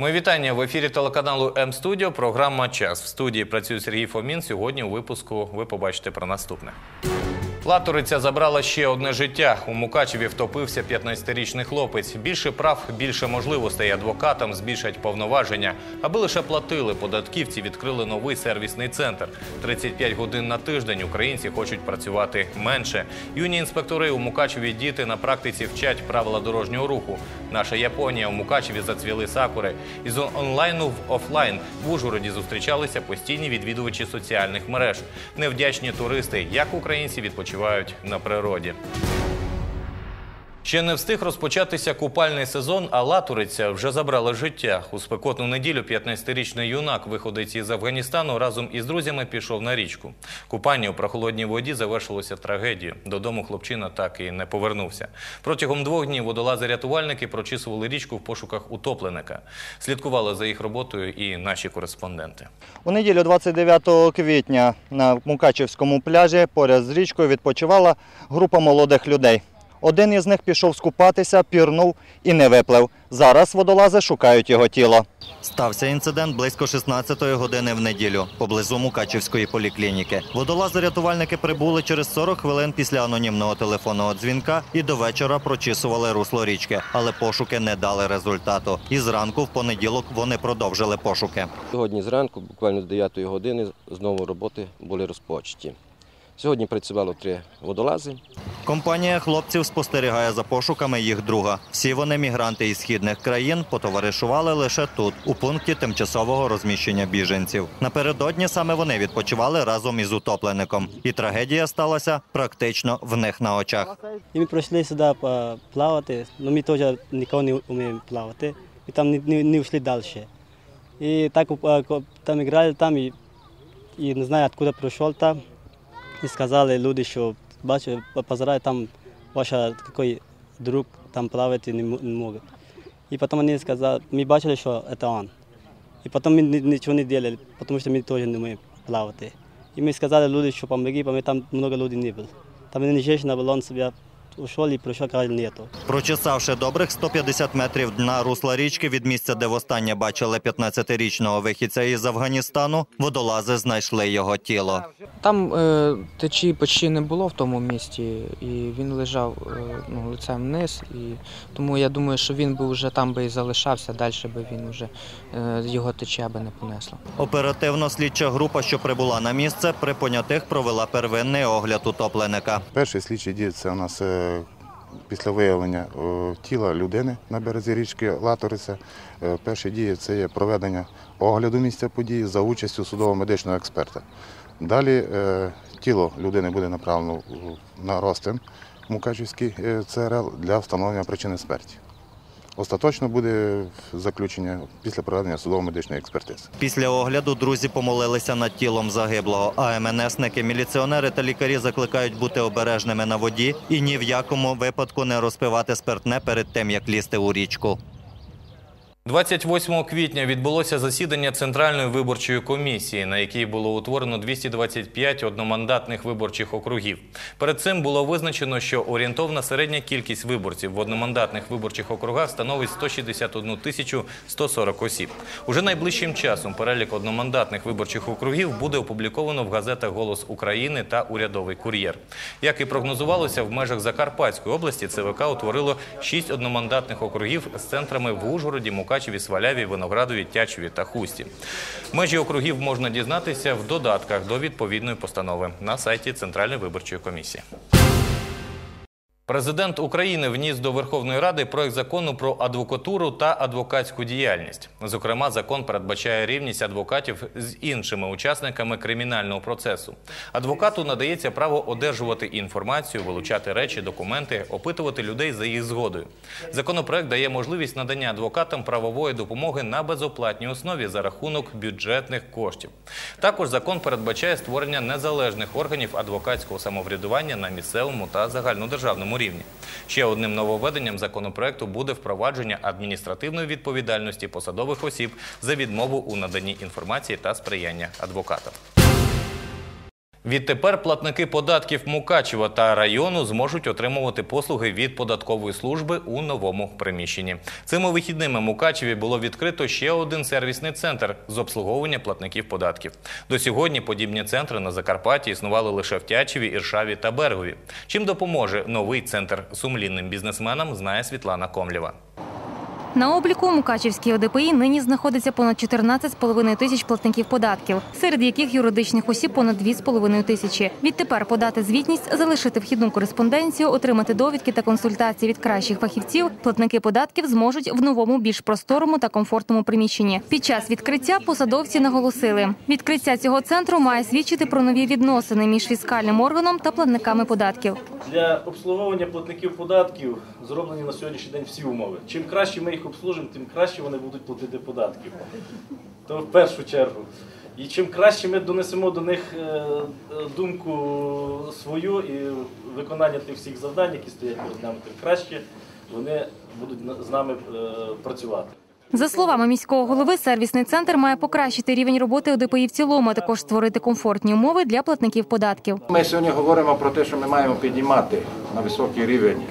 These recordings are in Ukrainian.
Мої вітання в ефірі телеканалу М Студіо. Програма Час в студії працює Сергій Фомін. Сьогодні у випуску ви побачите про наступне. Латориця забрала ще одне життя. У Мукачеві втопився 15-річний хлопець. Більше прав, більше можливостей адвокатам збільшать повноваження. Аби лише платили податківці, відкрили новий сервісний центр. 35 годин на тиждень українці хочуть працювати менше. Юні інспектори у Мукачеві діти на практиці вчать правила дорожнього руху. Наша Японія у Мукачеві зацвіли сакури. Із онлайну в офлайн в Ужгороді зустрічалися постійні відвідувачі соціальних мереж. Невдячні туристи, як українці відпочивають на природі. Ще не встиг розпочатися купальний сезон, а латуриця вже забрала життя. У спекотну неділю 15-річний юнак, виходець із Афганістану, разом із друзями пішов на річку. Купання у прохолодній воді завершилося трагедією. Додому хлопчина так і не повернувся. Протягом двох днів водолази-рятувальники прочісували річку в пошуках утопленика. Слідкували за їх роботою і наші кореспонденти. У неділю 29 квітня на Мукачівському пляжі поряд з річкою відпочивала група молодих людей. Один із них пішов скупатися, пірнув і не виплив. Зараз водолази шукають його тіло. Стався інцидент близько 16-ї години в неділю поблизу Мукачівської поліклініки. Водолази-рятувальники прибули через 40 хвилин після анонімного телефонного дзвінка і до вечора прочісували русло річки, але пошуки не дали результату. І зранку в понеділок вони продовжили пошуки. Сьогодні зранку, буквально з 9 години, знову роботи були розпочаті. Сьогодні працювало три водолази. Компанія хлопців спостерігає за пошуками їх друга. Всі вони мігранти із східних країн потоваришували лише тут, у пункті тимчасового розміщення біженців. Напередодні саме вони відпочивали разом із утоплеником, і трагедія сталася практично в них на очах. І ми прийшли сюди плавати, але ми теж ніколи не вміємо плавати. І там не, не, не йшли далі. І так там грали там і, і не знаю, откуда прийшов там. І сказали люди, що бачу, позирай, там ваш такий друг там плавати не, може. І потім вони сказали, ми бачили, що це він. І потім ми нічого не робили, тому що ми теж не вміємо плавати. І ми сказали люди, що помоги, бо ми там багато людей не було. Там не жінка була, він себе ушел і прийшов, каже, нету. Прочесавши добрих 150 метрів дна русла річки від місця, де востаннє бачили 15-річного вихідця із Афганістану, водолази знайшли його тіло. Там е, течії почти не було в тому місці, і він лежав е, ну, лицем вниз. І тому я думаю, що він би вже там би і залишався, далі би він вже е, його течія би не понесла. Оперативно слідча група, що прибула на місце, при понятих провела первинний огляд утопленика. Перші слідчі дії це у нас е, після виявлення е, тіла людини на березі річки Латориця. Е, Перші дії це є проведення огляду місця події за участю судово-медичного експерта. Далі е, тіло людини буде направлено на розтин Мукачівський ЦРЛ для встановлення причини смерті. Остаточно буде заключення після проведення судово-медичної експертизи. Після огляду друзі помолилися над тілом загиблого. А МНСники, міліціонери та лікарі закликають бути обережними на воді і ні в якому випадку не розпивати спиртне перед тим, як лізти у річку. 28 квітня відбулося засідання Центральної виборчої комісії, на якій було утворено 225 одномандатних виборчих округів. Перед цим було визначено, що орієнтовна середня кількість виборців в одномандатних виборчих округах становить 161 тисячу 140 осіб. Уже найближчим часом перелік одномандатних виборчих округів буде опубліковано в газетах Голос України та Урядовий кур'єр. Як і прогнозувалося, в межах Закарпатської області ЦВК утворило 6 одномандатних округів з центрами в Ужгороді, Мукачеві, Сваляві, Виноградові, Тячеві та Хусті. Межі округів можна дізнатися в додатках до відповідної постанови на сайті Центральної виборчої комісії. Президент України вніс до Верховної Ради проект закону про адвокатуру та адвокатську діяльність. Зокрема, закон передбачає рівність адвокатів з іншими учасниками кримінального процесу. Адвокату надається право одержувати інформацію, вилучати речі, документи, опитувати людей за їх згодою. Законопроект дає можливість надання адвокатам правової допомоги на безоплатній основі за рахунок бюджетних коштів. Також закон передбачає створення незалежних органів адвокатського самоврядування на місцевому та загальнодержавному рівні. Ще одним нововведенням законопроекту буде впровадження адміністративної відповідальності посадових осіб за відмову у наданні інформації та сприяння адвокатам. Відтепер платники податків Мукачева та району зможуть отримувати послуги від податкової служби у новому приміщенні. Цими вихідними Мукачеві було відкрито ще один сервісний центр з обслуговування платників податків. До сьогодні подібні центри на Закарпатті існували лише в Тячеві, Іршаві та Бергові. Чим допоможе новий центр сумлінним бізнесменам, знає Світлана Комлєва. На обліку у Мукачівській ОДПІ нині знаходиться понад 14,5 тисяч платників податків, серед яких юридичних осіб понад 2,5 тисячі. Відтепер подати звітність, залишити вхідну кореспонденцію, отримати довідки та консультації від кращих фахівців. Платники податків зможуть в новому, більш просторому та комфортному приміщенні. Під час відкриття посадовці наголосили, відкриття цього центру має свідчити про нові відносини між фіскальним органом та платниками податків. Для обслуговування платників податків зроблені на сьогоднішній день всі умови. Чим краще ми їх обслужимо, тим краще вони будуть платити податки. То в першу чергу. І чим краще ми донесемо до них е, думку свою і виконання тих всіх завдань, які стоять перед нами, тим краще вони будуть з нами е, працювати. За словами міського голови, сервісний центр має покращити рівень роботи ОДПІ в цілому, а також створити комфортні умови для платників податків. Ми сьогодні говоримо про те, що ми маємо піднімати на високий рівень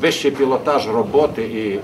вищий пілотаж роботи і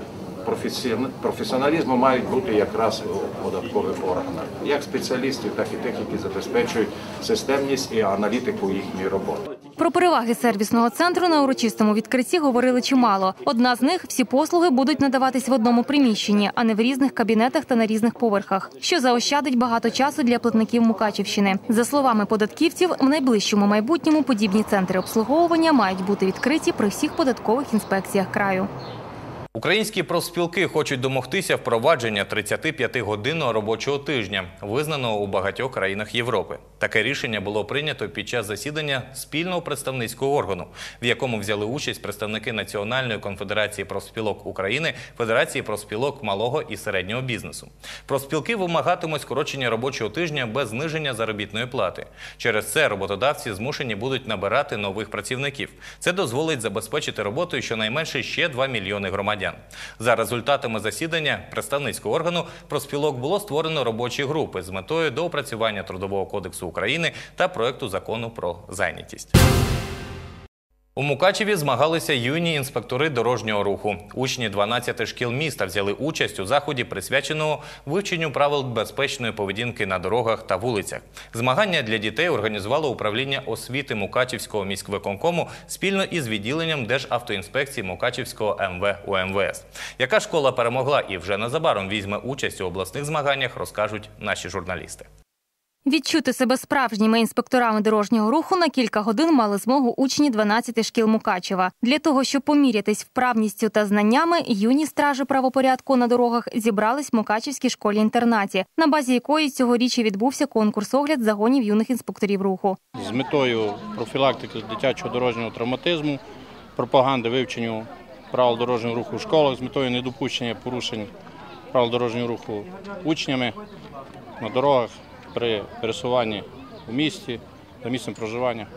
професіоналізму мають бути якраз у податкових органах, як спеціалістів, так і які забезпечують системність і аналітику їхньої роботи. Про переваги сервісного центру на урочистому відкритті говорили чимало. Одна з них всі послуги будуть надаватись в одному приміщенні, а не в різних кабінетах та на різних поверхах, що заощадить багато часу для платників Мукачівщини. За словами податківців, в найближчому майбутньому подібні центри обслуговування мають бути відкриті при всіх податкових інспекціях краю. Українські профспілки хочуть домогтися впровадження 35-годинного робочого тижня, визнаного у багатьох країнах Європи. Таке рішення було прийнято під час засідання спільного представницького органу, в якому взяли участь представники Національної конфедерації профспілок України, Федерації профспілок малого і середнього бізнесу. Профспілки вимагатимуть скорочення робочого тижня без зниження заробітної плати. Через це роботодавці змушені будуть набирати нових працівників. Це дозволить забезпечити роботою щонайменше ще 2 мільйони громадян. За результатами засідання представницького органу профспілок було створено робочі групи з метою доопрацювання трудового кодексу України та проекту закону про зайнятість. У Мукачеві змагалися юні інспектори дорожнього руху. Учні 12 шкіл міста взяли участь у заході, присвяченого вивченню правил безпечної поведінки на дорогах та вулицях. Змагання для дітей організувало управління освіти Мукачівського міськвиконкому спільно із відділенням Державтоінспекції Мукачівського МВ УМВС. Яка школа перемогла і вже незабаром візьме участь у обласних змаганнях, розкажуть наші журналісти. Відчути себе справжніми інспекторами дорожнього руху на кілька годин мали змогу учні 12 шкіл Мукачева. Для того, щоб помірятись вправністю та знаннями, юні стражі правопорядку на дорогах зібрались в Мукачівській школі-інтернаті, на базі якої цьогоріч відбувся конкурс-огляд загонів юних інспекторів руху. з метою профілактики дитячого дорожнього травматизму, пропаганди вивченню правил дорожнього руху в школах з метою недопущення порушень правил дорожнього руху учнями на дорогах при пересуванні у місті, за місцем проживання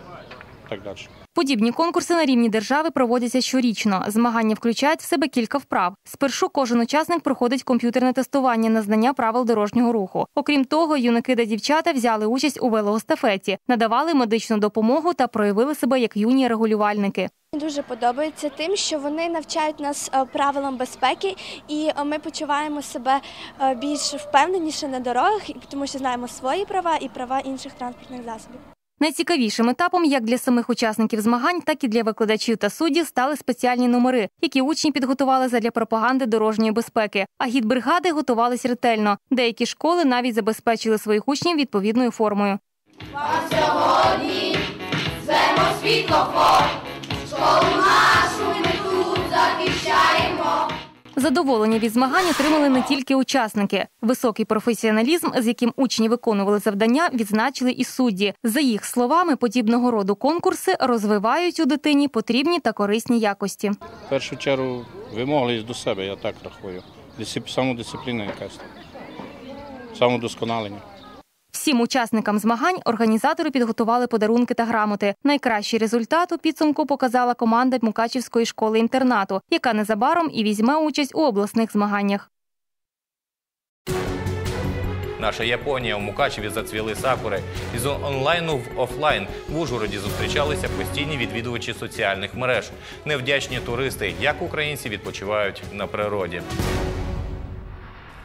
і так далі. Подібні конкурси на рівні держави проводяться щорічно. Змагання включають в себе кілька вправ. Спершу кожен учасник проходить комп'ютерне тестування на знання правил дорожнього руху. Окрім того, юнаки та дівчата взяли участь у велоестафеті, надавали медичну допомогу та проявили себе як юні регулювальники. Дуже подобається тим, що вони навчають нас е, правилам безпеки, і е, ми почуваємо себе е, більш впевненіше на дорогах, тому що знаємо свої права і права інших транспортних засобів. Найцікавішим етапом як для самих учасників змагань, так і для викладачів та суддів стали спеціальні номери, які учні підготували задля пропаганди дорожньої безпеки. А гідбригади готувались ретельно. Деякі школи навіть забезпечили своїх учнів відповідною формою. Задоволення від змагань отримали не тільки учасники. Високий професіоналізм, з яким учні виконували завдання, відзначили і судді. За їх словами, подібного роду конкурси розвивають у дитині потрібні та корисні якості. В першу чергу вимогливість до себе, я так рахую. Дисцип... Самодисципліна якась, самодосконалення. Всім учасникам змагань організатори підготували подарунки та грамоти. Найкращий результат у підсумку показала команда Мукачівської школи інтернату, яка незабаром і візьме участь у обласних змаганнях. Наша Японія у Мукачеві зацвіли сакури. Із онлайну в офлайн в Ужгороді зустрічалися постійні відвідувачі соціальних мереж. Невдячні туристи, як українці відпочивають на природі.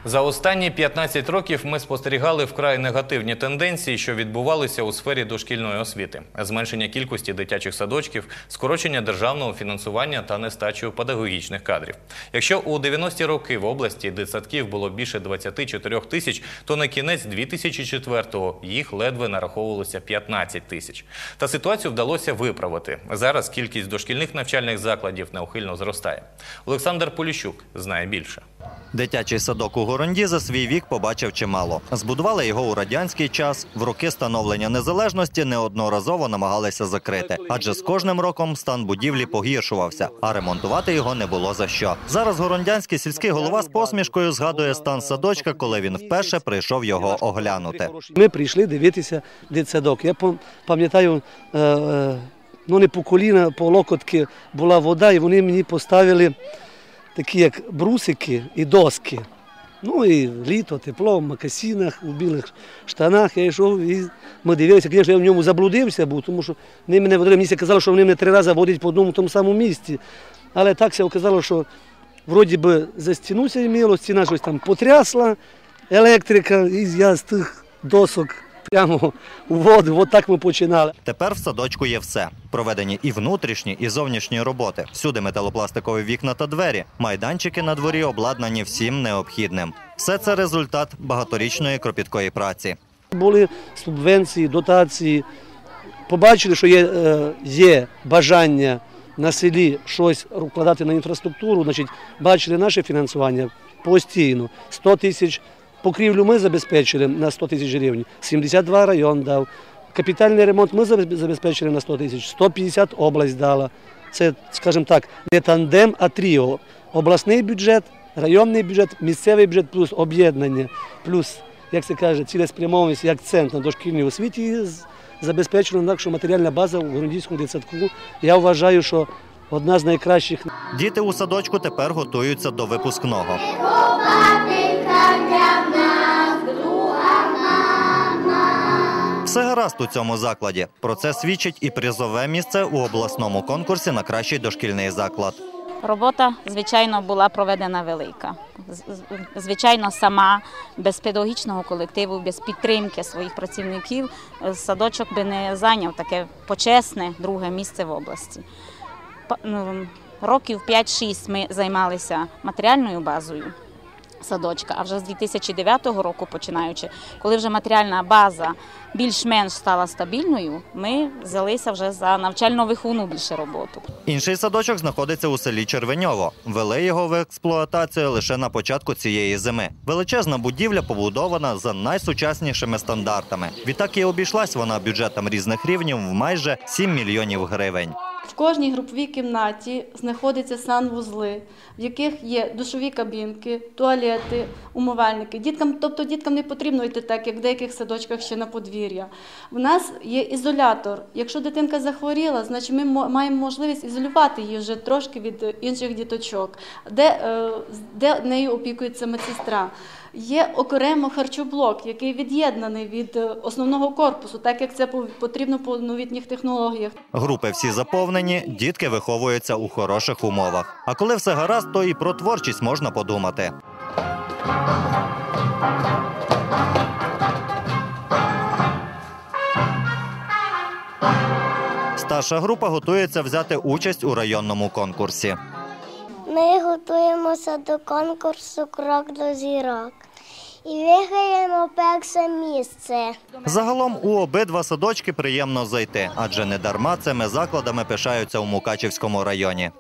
За останні 15 років ми спостерігали вкрай негативні тенденції, що відбувалися у сфері дошкільної освіти: зменшення кількості дитячих садочків, скорочення державного фінансування та нестачу педагогічних кадрів. Якщо у 90-ті роки в області дитсадків було більше 24 тисяч, то на кінець 2004-го їх ледве нараховувалося 15 тисяч. Та ситуацію вдалося виправити. Зараз кількість дошкільних навчальних закладів неухильно зростає. Олександр Поліщук знає більше. Дитячий садок у Горонді за свій вік побачив чимало. Збудували його у радянський час. В роки становлення незалежності неодноразово намагалися закрити, адже з кожним роком стан будівлі погіршувався, а ремонтувати його не було за що. Зараз горондянський сільський голова з посмішкою згадує стан садочка, коли він вперше прийшов його оглянути. Ми прийшли дивитися дитсадок. Я пам'ятаю, е, е, ну не по коліна, по локотки була вода, і вони мені поставили такі як брусики і доски. Ну і літо, тепло, в макасінах, у білих штанах. Я йшов і ми дивилися, звісно, я в ньому заблудився був, тому що вони мене водили. Мені казали, що вони мене три рази водять по одному тому самому місці. Але так оказало, що вроді би за стіну ся іміло, стіна щось там потрясла, електрика, і я з тих досок прямо у воду. От так ми починали. Тепер в садочку є все. Проведені і внутрішні, і зовнішні роботи. Всюди металопластикові вікна та двері. Майданчики на дворі обладнані всім необхідним. Все це результат багаторічної кропіткої праці. Були субвенції, дотації. Побачили, що є, е, є бажання на селі щось вкладати на інфраструктуру, значить, бачили наше фінансування постійно. 100 тисяч покрівлю ми забезпечили на 100 тисяч гривень, 72 район дав. Капітальний ремонт ми забез- забезпечили на 100 тисяч, 150 область дала. Це, скажімо так, не тандем, а тріо. Обласний бюджет, районний бюджет, місцевий бюджет, плюс об'єднання, плюс, як це каже, цілеспрямованість і акцент на дошкільній освіті забезпечено так, що матеріальна база у Горундійському дитсадку, я вважаю, що одна з найкращих Діти у садочку тепер готуються до випускного. Все гаразд у цьому закладі. Про це свідчить і призове місце у обласному конкурсі на кращий дошкільний заклад. Робота, звичайно, була проведена велика. Звичайно, сама без педагогічного колективу, без підтримки своїх працівників е, садочок би не зайняв таке почесне друге місце в області. Ну, Років 5-6 ми займалися матеріальною базою садочка, а вже з 2009 року починаючи, коли вже матеріальна база більш-менш стала стабільною, ми взялися вже за навчально-виховну більше роботу. Інший садочок знаходиться у селі Червеньово. Вели його в експлуатацію лише на початку цієї зими. Величезна будівля побудована за найсучаснішими стандартами. Відтак і обійшлась вона бюджетам різних рівнів в майже 7 мільйонів гривень. В кожній груповій кімнаті знаходяться санвузли, в яких є душові кабінки, туалети, умивальники. Діткам, тобто діткам не потрібно йти так, як в деяких садочках ще на подвір'я. В нас є ізолятор. Якщо дитинка захворіла, значить ми мо- маємо можливість ізолювати її вже трошки від е, інших діточок, де, е, де нею опікується медсестра. Є окремо харчоблок, який від'єднаний від е, основного корпусу, так як це потрібно по новітніх технологіях. Групи всі заповнені, дітки виховуються у хороших умовах. А коли все гаразд, то і про творчість можна подумати. Старша група готується взяти участь у районному конкурсі. Ми готуємося до конкурсу Крок до зірок і виграємо перше місце. Загалом у обидва садочки приємно зайти, адже недарма цими закладами пишаються у Мукачівському районі.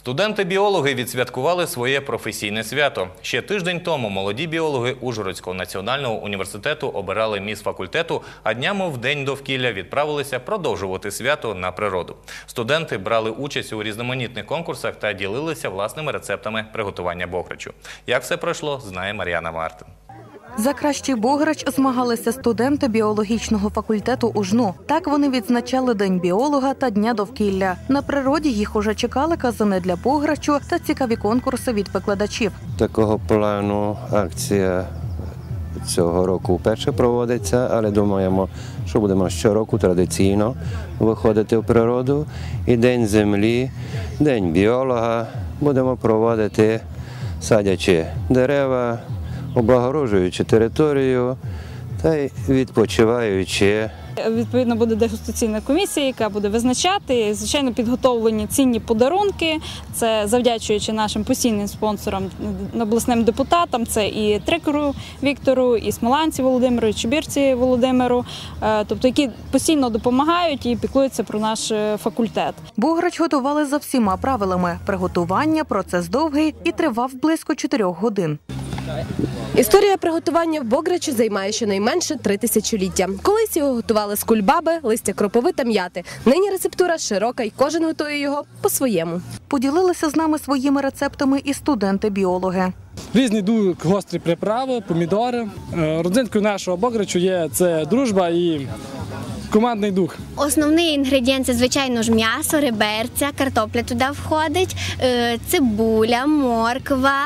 Студенти-біологи відсвяткували своє професійне свято. Ще тиждень тому молоді біологи Ужгородського національного університету обирали міс факультету, а днями в день довкілля відправилися продовжувати свято на природу. Студенти брали участь у різноманітних конкурсах та ділилися власними рецептами приготування бограчу. Як все пройшло, знає Мар'яна Мартин. За кращий бограч змагалися студенти біологічного факультету УЖНУ. Так вони відзначали День біолога та Дня довкілля. На природі їх уже чекали казани для бограчу та цікаві конкурси від викладачів. Такого плану акція Цього року вперше проводиться, але думаємо, що будемо щороку традиційно виходити в природу. І День землі, День біолога будемо проводити, садячи дерева, облагороджуючи територію та й відпочиваючи. Відповідно, буде дегустаційна комісія, яка буде визначати. Звичайно, підготовлені цінні подарунки. Це завдячуючи нашим постійним спонсорам, обласним депутатам. Це і Трикору Віктору, і Смоланці Володимиру, і Чебірці Володимиру, е, тобто які постійно допомагають і піклуються про наш е, факультет. Бограч готували за всіма правилами. Приготування процес довгий і тривав близько чотирьох годин. Історія приготування в Бограчі займає щонайменше три тисячоліття. Колись його готували з кульбаби, листя кропиви та м'яти. Нині рецептура широка і кожен готує його по-своєму. Поділилися з нами своїми рецептами і студенти-біологи. Різні гострі приправи, помідори. Е, Родзинкою нашого бограчу є це дружба і командний дух. Основний інгредієнт це, звичайно ж, м'ясо, риберця, картопля туди входить, е, цибуля, морква,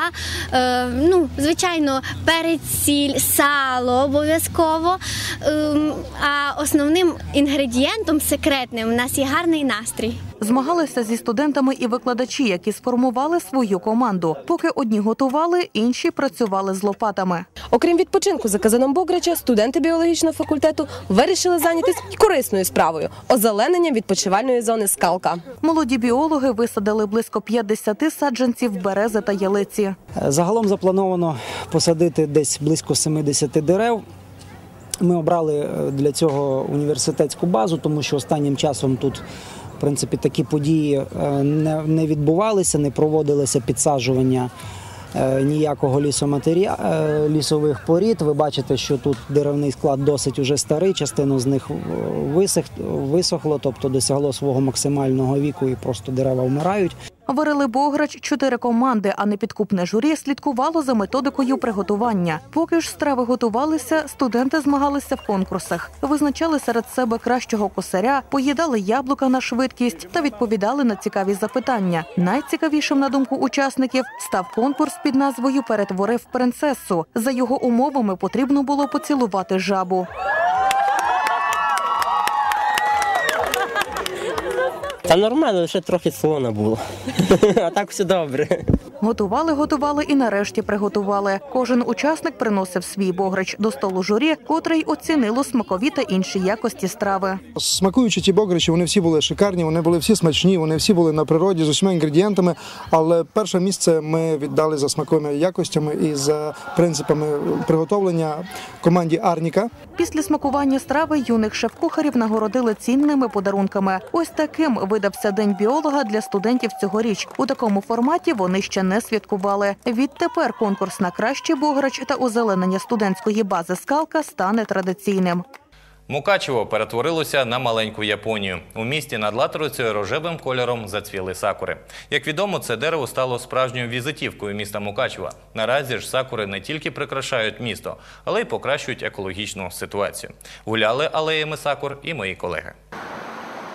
е, ну, звичайно, перець, сіль, сало обов'язково. Ем, А основним інгредієнтом секретним у нас є гарний настрій. Змагалися зі студентами і викладачі, які сформували свою команду. Поки одні готували, інші працювали з лопатами. Окрім відпочинку за казаном Бограча, студенти біологічного факультету вирішили зайнятися корисною справою озелененням відпочивальної зони скалка. Молоді біологи висадили близько 50 саджанців берези та ялиці. Загалом заплановано посадити десь близько 70 дерев. Ми обрали е, для цього університетську базу, тому що останнім часом тут принципі, такі події е, не, відбувалися, не проводилися підсаджування е, ніякого лісоматеріа... е, лісових порід. Ви бачите, що тут деревний склад досить уже старий, частину з них висох... висохло, тобто досягло свого максимального віку і просто дерева вмирають. Варили Бограч чотири команди, а непідкупне журі слідкувало за методикою приготування. Поки ж страви готувалися, студенти змагалися в конкурсах, визначали серед себе кращого косаря, поїдали яблука на швидкість та відповідали на цікаві запитання. Найцікавішим на думку учасників став конкурс під назвою Перетворив принцесу. За його умовами потрібно було поцілувати жабу. Та нормально, лише трохи солона було. А так все добре. Готували, готували і нарешті приготували. Кожен учасник приносив свій бограч до столу журі, котрий оцінило смакові та інші якості страви. Смакуючи ті бограчі, вони всі були шикарні, вони були всі смачні, вони всі були на природі з усіма інгредієнтами. Але перше місце ми віддали за смаковими якостями і за принципами приготовлення команді Арніка. Після смакування страви юних шеф-кухарів нагородили цінними подарунками. Ось таким видався день біолога для студентів цьогоріч. У такому форматі вони ще не святкували. Відтепер конкурс на кращий бограч та озеленення студентської бази скалка стане традиційним. Мукачево перетворилося на маленьку Японію. У місті над латорицею рожевим кольором зацвіли сакури. Як відомо, це дерево стало справжньою візитівкою міста Мукачева. Наразі ж сакури не тільки прикрашають місто, але й покращують екологічну ситуацію. Гуляли алеями сакур і мої колеги.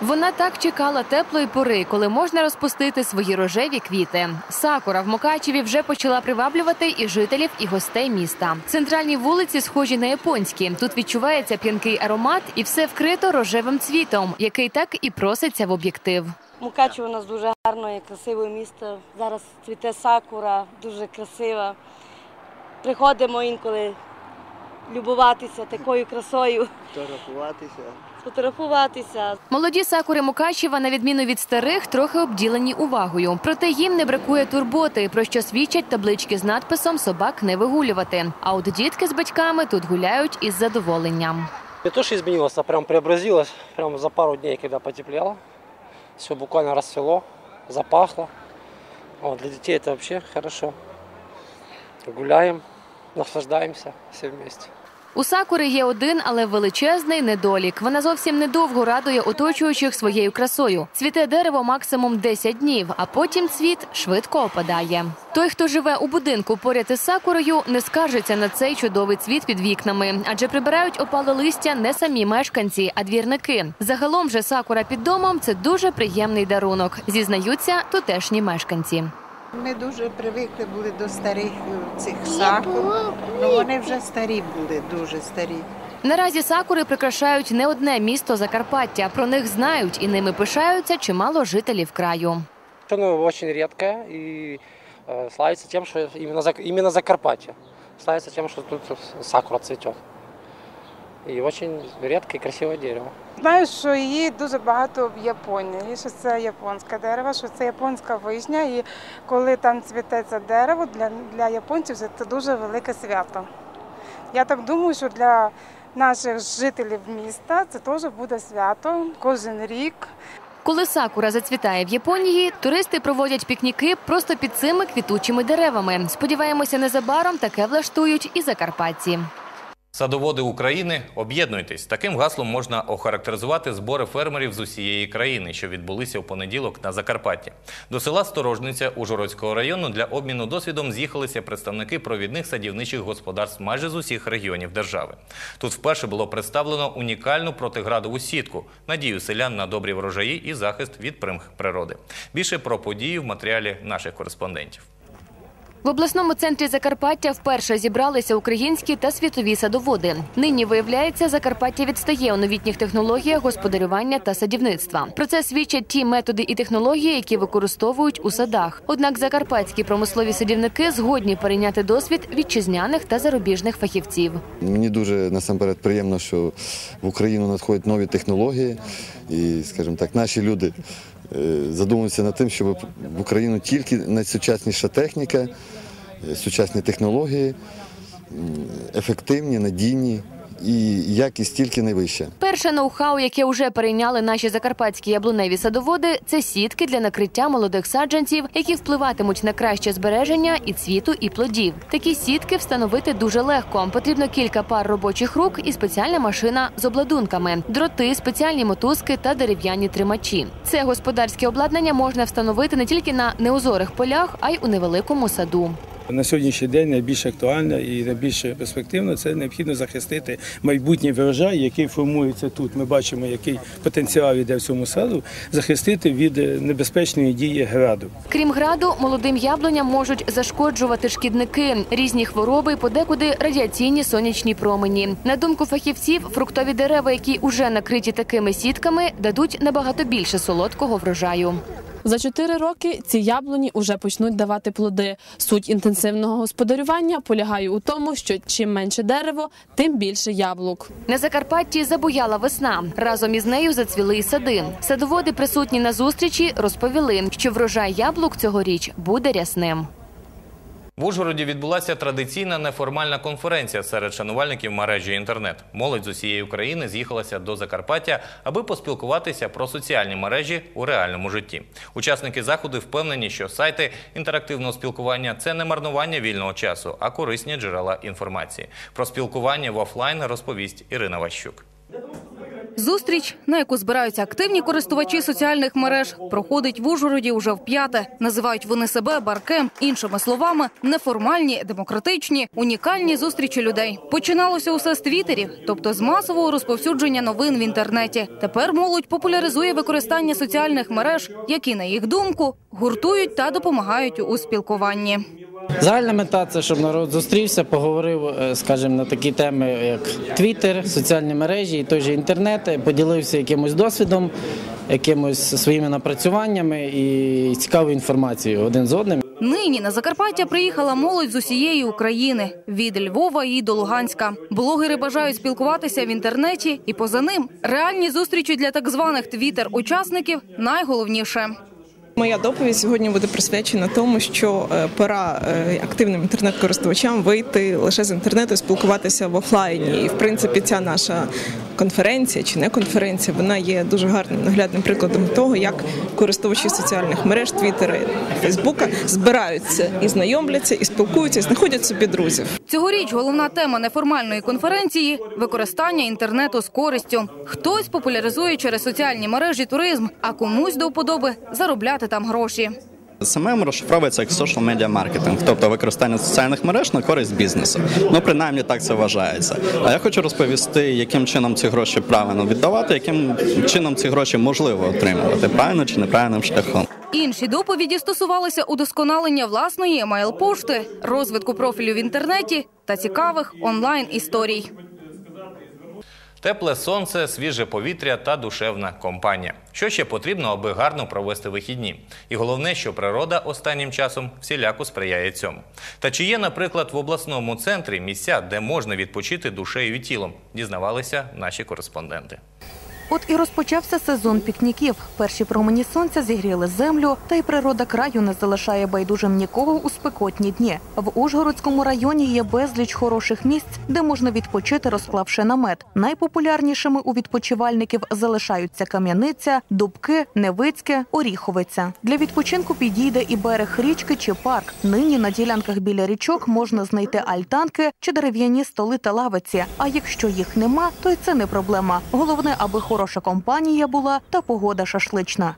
Вона так чекала теплої пори, коли можна розпустити свої рожеві квіти. Сакура в Мукачеві вже почала приваблювати і жителів, і гостей міста. Центральні вулиці схожі на японські. Тут відчувається п'янкий аромат, і все вкрито рожевим цвітом, який так і проситься в об'єктив. Мукачево у нас дуже гарне і красиве місто. Зараз цвіте сакура, дуже красива. Приходимо інколи любуватися такою красою, Фотографуватися. фотографуватися. Молоді сакури Мукачева, на відміну від старих, трохи обділені увагою. Проте їм не бракує турботи, про що свідчать таблички з надписом Собак не вигулювати. А от дітки з батьками тут гуляють із задоволенням. Не то, что изменилось, а прям преобразилось. Прям за пару дней, когда потеплело. Все буквально расцвело, запахло. Вот, для детей это вообще хорошо. Гуляем, наслаждаемся все вместе. У сакури є один, але величезний недолік. Вона зовсім недовго радує оточуючих своєю красою. Цвіте дерево максимум 10 днів, а потім цвіт швидко опадає. Той, хто живе у будинку поряд із сакурою, не скаржиться на цей чудовий цвіт під вікнами, адже прибирають опале листя не самі мешканці, а двірники. Загалом же сакура під домом це дуже приємний дарунок, зізнаються тутешні мешканці. Ми дуже привикли були до старих е, цих сакур. Ну, вони вже старі були, дуже старі. Наразі сакури прикрашають не одне місто Закарпаття. Про них знають і ними пишаються чимало жителів краю. Оно очень редкое и э, славится тем, что именно, Зак- именно Закарпатье. Славится тем, что тут сакура цветет. И очень редкое и красивое дерево. Знаю, що її дуже багато в Японії, що це японське дерево, що це японська вишня. І коли там цвіте це дерево, для, для японців це дуже велике свято. Я так думаю, що для наших жителів міста це теж буде свято кожен рік. Коли сакура зацвітає в Японії, туристи проводять пікніки просто під цими квітучими деревами. Сподіваємося, незабаром таке влаштують і закарпатці. Садоводи України, об'єднуйтесь. Таким гаслом можна охарактеризувати збори фермерів з усієї країни, що відбулися в понеділок на Закарпатті. До села Сторожниця Ужгородського району для обміну досвідом з'їхалися представники провідних садівничих господарств майже з усіх регіонів держави. Тут вперше було представлено унікальну протиградову сітку, надію селян на добрі врожаї і захист від примх природи. Більше про події в матеріалі наших кореспондентів. В обласному центрі Закарпаття вперше зібралися українські та світові садоводи. Нині виявляється, Закарпаття відстає у новітніх технологіях господарювання та садівництва. Про це свідчать ті методи і технології, які використовують у садах. Однак закарпатські промислові садівники згодні перейняти досвід вітчизняних та зарубіжних фахівців. Мені дуже насамперед приємно, що в Україну надходять нові технології, і, скажімо так, наші люди е, задумуються над тим, щоб в Україну тільки найсучасніша техніка, е, сучасні технології, ефективні, надійні і якість тільки найвища. Перше ноу-хау, яке вже перейняли наші закарпатські яблуневі садоводи, це сітки для накриття молодих саджанців, які впливатимуть на краще збереження і цвіту, і плодів. Такі сітки встановити дуже легко. Потрібно кілька пар робочих рук і спеціальна машина з обладунками, дроти, спеціальні мотузки та дерев'яні тримачі. Це господарське обладнання можна встановити не тільки на неозорих полях, а й у невеликому саду. На сьогоднішній день найбільш актуально і найбільш перспективно це необхідно захистити майбутній врожай, який формується тут. Ми бачимо, який потенціал йде в цьому саду, захистити від небезпечної дії граду. Крім граду, молодим яблуням можуть зашкоджувати шкідники, різні хвороби, подекуди радіаційні сонячні промені. На думку фахівців, фруктові дерева, які уже накриті такими сітками, дадуть набагато більше солодкого врожаю. За чотири роки ці яблуні уже почнуть давати плоди. Суть інтенсивного господарювання полягає у тому, що чим менше дерево, тим більше яблук. На Закарпатті забуяла весна. Разом із нею зацвіли й сади. Садоводи, присутні на зустрічі, розповіли, що врожай яблук цьогоріч буде рясним. В Ужгороді відбулася традиційна неформальна конференція серед шанувальників мережі інтернет. Молодь з усієї України з'їхалася до Закарпаття, аби поспілкуватися про соціальні мережі у реальному житті. Учасники заходу впевнені, що сайти інтерактивного спілкування це не марнування вільного часу, а корисні джерела інформації. Про спілкування в офлайн розповість Ірина Ващук. Зустріч, на яку збираються активні користувачі соціальних мереж, проходить в Ужгороді уже вп'яте. Називають вони себе баркем. Іншими словами, неформальні, демократичні, унікальні зустрічі людей. Починалося усе з твіттерів, тобто з масового розповсюдження новин в інтернеті. Тепер молодь популяризує використання соціальних мереж, які, на їх думку, гуртують та допомагають у спілкуванні. Загальна мета це щоб народ зустрівся, поговорив, е, скажімо, на такі теми, як Твіттер, соціальні мережі і той же інтернет, е, поділився якимось досвідом, якимось своїми напрацюваннями і цікавою інформацією один з одним. Нині на Закарпаття приїхала молодь з усієї України від Львова і до Луганська. Блогери бажають спілкуватися в інтернеті, і поза ним реальні зустрічі для так званих твіттер-учасників найголовніше. Моя доповідь сьогодні буде присвячена тому, що е, пора е, активним інтернет-користувачам вийти лише з інтернету, спілкуватися в офлайні. І в принципі, ця наша конференція чи не конференція, вона є дуже гарним наглядним прикладом того, як користувачі соціальних мереж Твіттера Фейсбука збираються і знайомляться, і спілкуються, і знаходять собі друзів. Цьогоріч головна тема неформальної конференції використання інтернету з користю. Хтось популяризує через соціальні мережі туризм, а комусь до вподоби заробляти там гроші. СММ розшифровується як social media маркетинг, тобто використання соціальних мереж на користь бізнесу. Ну принаймні так це вважається. А я хочу розповісти, яким чином ці гроші правильно віддавати, яким чином ці гроші можливо отримувати, правильно чи неправильним шляхом. Інші доповіді стосувалися удосконалення власної емейл-пошти, розвитку профілю в інтернеті та цікавих онлайн історій. Тепле сонце, свіже повітря та душевна компанія. Що ще потрібно, аби гарно провести вихідні? І головне, що природа останнім часом всіляко сприяє цьому. Та чи є, наприклад, в обласному центрі місця, де можна відпочити душею і тілом? Дізнавалися наші кореспонденти. От і розпочався сезон пікніків. Перші промені сонця зігріли землю, та й природа краю не залишає байдужим нікого у спекотні дні. В Ужгородському районі є безліч хороших місць, де можна відпочити, розклавши намет. Найпопулярнішими у відпочивальників залишаються Кам'яниця, Дубки, Невицьке, Оріховиця. Для відпочинку підійде і берег річки чи парк. Нині на ділянках біля річок можна знайти альтанки чи дерев'яні столи та лавиці. А якщо їх нема, то й це не проблема. Головне, аби хороша компанія була та погода шашлична.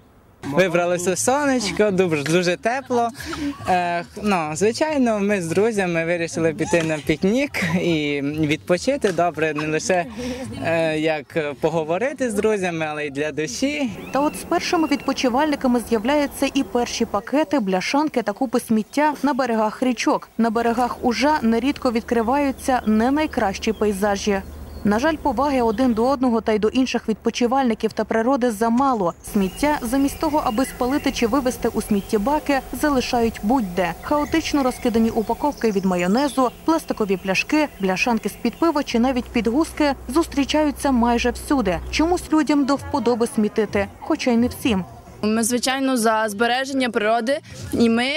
Вибралося сонечко, дуже, дуже тепло. Е, ну, звичайно, ми з друзями вирішили піти на пікнік і відпочити добре, не лише е, як поговорити з друзями, але й для душі. Та от з першими відпочивальниками з'являються і перші пакети, бляшанки та купи сміття на берегах річок. На берегах Ужа нерідко відкриваються не найкращі пейзажі. На жаль, поваги один до одного та й до інших відпочивальників та природи замало. Сміття замість того, аби спалити чи вивезти у сміттєбаки, залишають будь-де. Хаотично розкидані упаковки від майонезу, пластикові пляшки, бляшанки з під пива чи навіть підгузки зустрічаються майже всюди. Чомусь людям до вподоби смітити, хоча й не всім. Ми звичайно за збереження природи, і ми,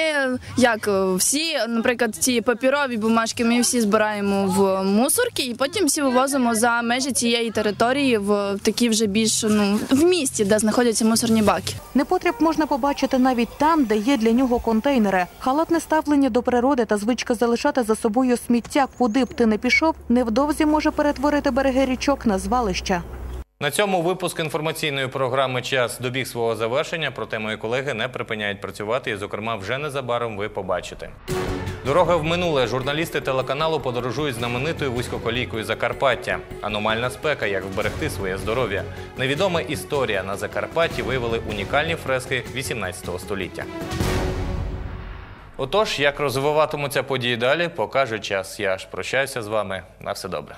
як всі, наприклад, ці папірові бумажки, ми всі збираємо в мусорки, і потім всі вивозимо за межі цієї території в такі вже більш ну в місті, де знаходяться мусорні баки. Непотріб можна побачити навіть там, де є для нього контейнери. Халатне ставлення до природи та звичка залишати за собою сміття, куди б ти не пішов, невдовзі може перетворити береги річок на звалища. На цьому випуск інформаційної програми Час добіг свого завершення. Проте мої колеги не припиняють працювати, і, зокрема, вже незабаром ви побачите. Дорога в минуле. Журналісти телеканалу подорожують знаменитою вузькоколійкою Закарпаття. Аномальна спека, як вберегти своє здоров'я. Невідома історія на Закарпатті виявили унікальні фрески 18 століття. Отож, як розвиватимуться події далі, покаже час. Я ж прощаюся з вами. На все добре.